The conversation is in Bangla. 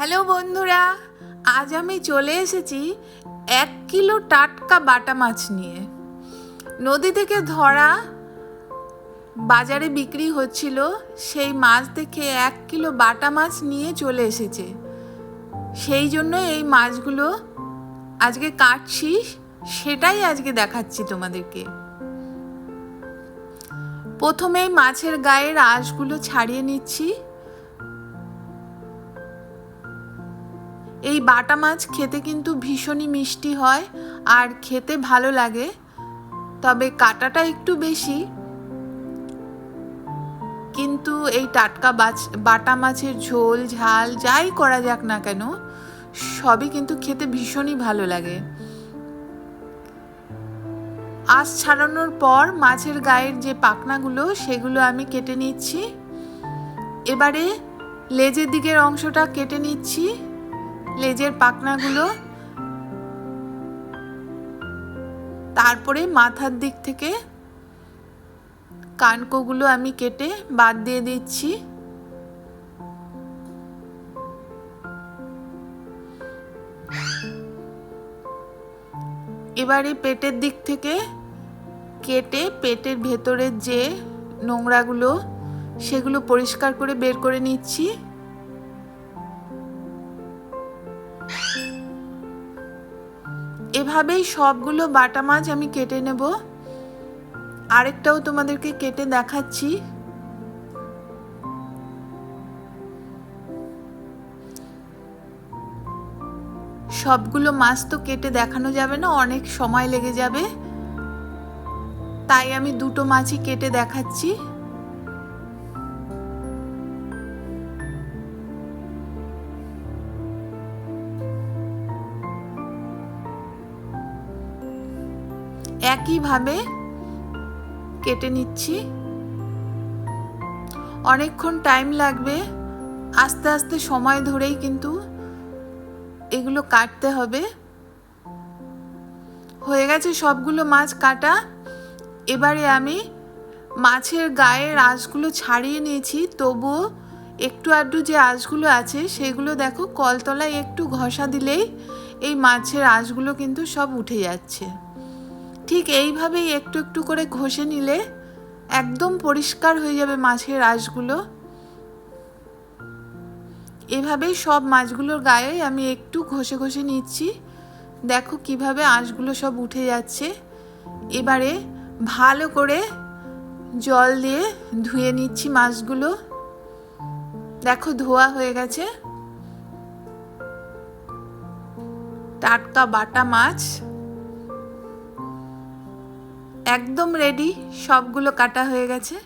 হ্যালো বন্ধুরা, আজ আমি চলে এসেছি এক কিলো টাটকা বাটা মাছ নিয়ে। নদী থেকে ধরা বাজারে বিক্রি হচ্ছিল, সেই মাছ দেখে এক কিলো বাটা মাছ নিয়ে চলে এসেছে। সেই জন্য এই মাছগুলো আজকে কাটছি, সেটাই আজকে দেখাচ্ছি তোমাদেরকে। প্রথমেই মাছের গায়ের আঁশগুলো ছাড়িয়ে নিচ্ছি। এই বাটা মাছ খেতে কিন্তু ভীষণই মিষ্টি হয় আর খেতে ভালো লাগে। তবে কাটাটা একটু বেশি। কিন্তু এই টাটকা বাচ বাটা মাছের ঝোল, ঝাল যাই করা যাক না কেন, সবই কিন্তু খেতে ভীষণই ভালো লাগে। আঁশ ছাড়ানোর পর মাছের গায়ের যে পাখনাগুলো, সেগুলো আমি কেটে নিচ্ছি। এবারে লেজের দিকের অংশটা কেটে নিচ্ছি। লেজের পাখনাগুলো তারপরে মাথার দিক থেকে কানকোগুলো আমি কেটে বাদ দিয়ে দিচ্ছি। এবারে পেটের দিক থেকে কেটে পেটের ভেতরের যে নোংরাগুলো, সেগুলো পরিষ্কার করে বের করে নিচ্ছি। এভাবেই সবগুলো বাটা মাছ আমি কেটে নেব। আরেকটাও তোমাদেরকে কেটে দেখাচ্ছি। সবগুলো মাছ তো কেটে দেখানো যাবে না, অনেক সময় লেগে যাবে। তাই আমি দুটো মাছই কেটে দেখাচ্ছি। একইভাবে কেটে নিচ্ছি। অনেকক্ষণ টাইম লাগবে। আস্তে আস্তে সময় ধরেই কিন্তু এগুলো কাটতে হবে। হয়ে গেছে সবগুলো মাছ কাটা। এবারে আমি মাছের গায়ের আঁশগুলো ছাড়িয়ে নিয়েছি। তবুও একটু আধটু যে আঁশগুলো আছে, সেগুলো দেখো, কলতলায় একটু ঘষা দিলেই এই মাছের আঁশগুলো কিন্তু সব উঠে যাচ্ছে। ঠিক এইভাবেই একটু একটু করে ঘষে নিলে একদম পরিষ্কার হয়ে যাবে মাছের আঁশগুলো। এভাবেই সব মাছগুলোর গায়ে আমি একটু ঘষে ঘষে নিচ্ছি। দেখো কীভাবে আঁশগুলো সব উঠে যাচ্ছে। এবারে ভালো করে জল দিয়ে ধুয়ে নিচ্ছি মাছগুলো। দেখো ধোয়া হয়ে গেছে। টাটকা বাটা মাছ। একদম রেডি সবগুলো কাটা হয়ে গেছে।